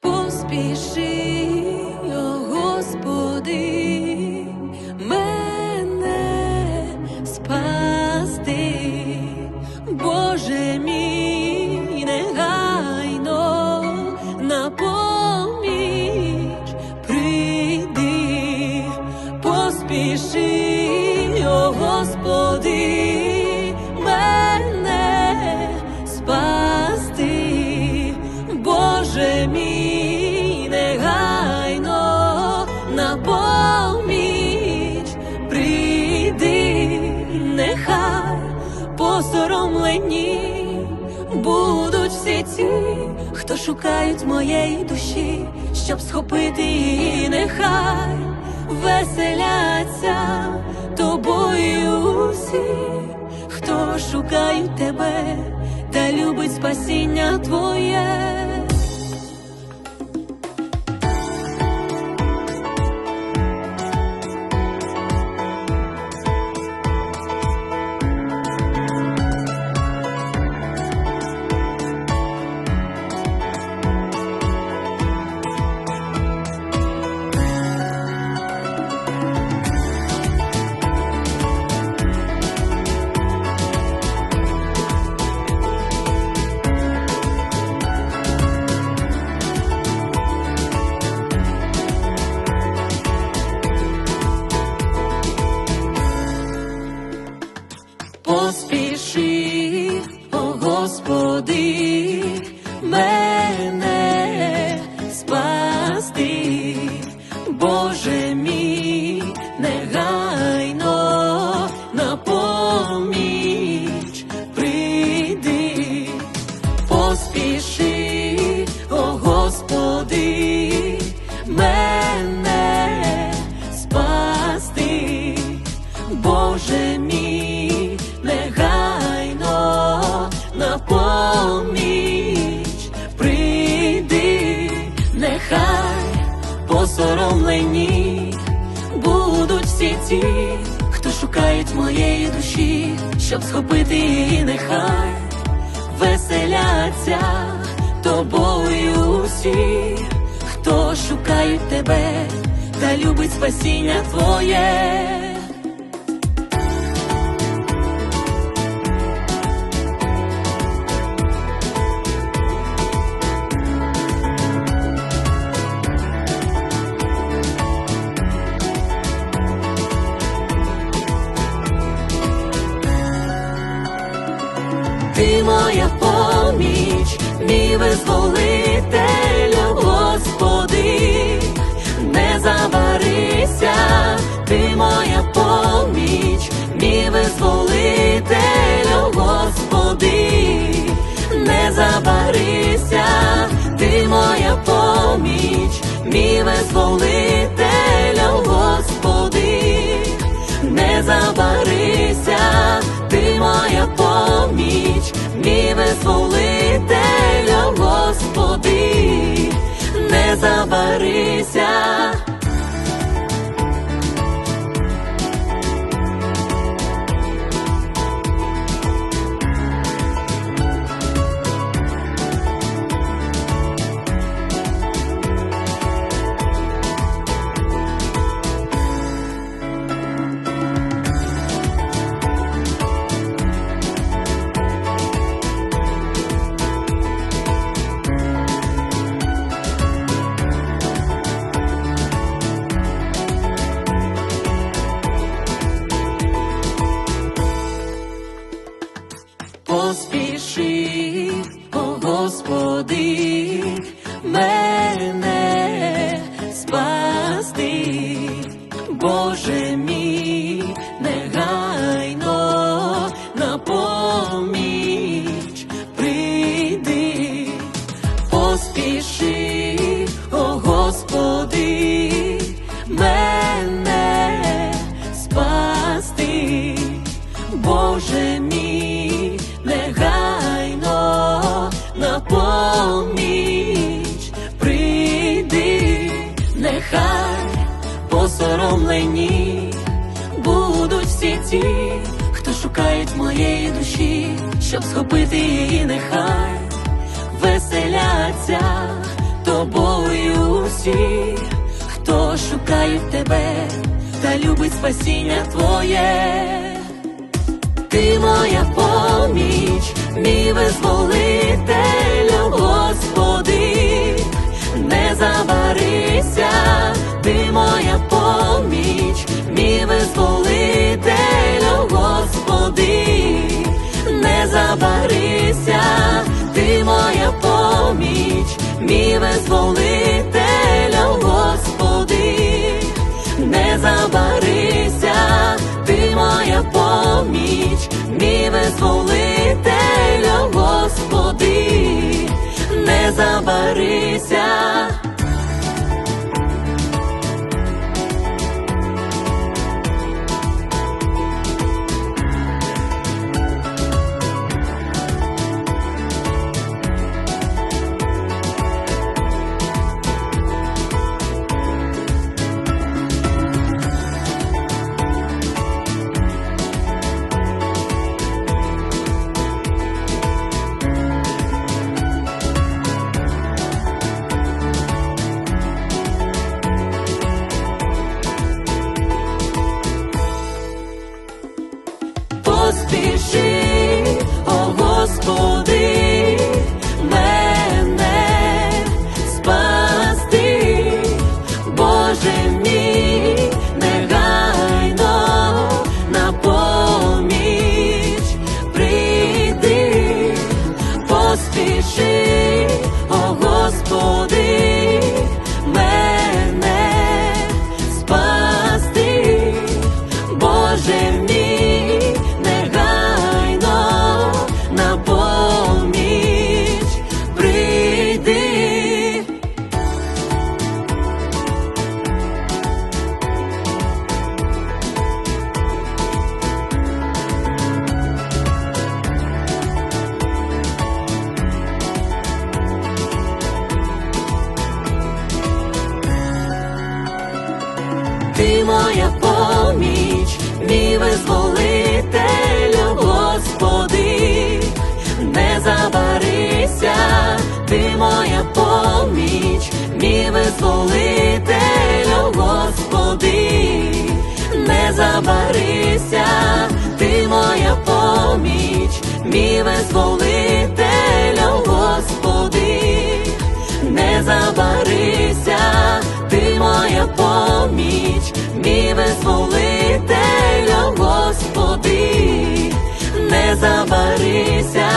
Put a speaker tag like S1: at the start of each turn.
S1: Поспіши, хто шукають моєї душі, щоб схопити її, нехай веселяться тобою усі, хто шукають тебе та любить спасіння твоє. Посоромлені будуть всі ті, хто шукають моєї душі, щоб схопити її, нехай веселяться тобою усі, хто шукають тебе та любить спасіння твоє. Забарися, ти моя поміч, мій визволитель, Господи, не забарися, ти моя поміч, мій визволитель, Господи, не забарися. Поспіши, о Господи, мене спасти, Боже мій, негайно на поміч прийди, нехай посоромлені будуть всі ті, хто шукають моєї душі, щоб схопити її, нехай веселяться, тобою всі, хто шукає тебе та любить спасіння твоє. Ти моя поміч, мій визволитель, Господи, не забарися, ти моя поміч, мій визволитель, Господи, не забарися, поміч, мій визволителя, Господи, не забарися, ти моя поміч, мій визволителя, Господи, не забарися. Ти моя поміч, мій визволитель, Господи, не забарися, ти моя поміч, мій визволитель, Господи, не забарися, ти моя поміч, мій визволитель, Господи, не забарися, моя поміч, мій визволитель, Господи, не забарися,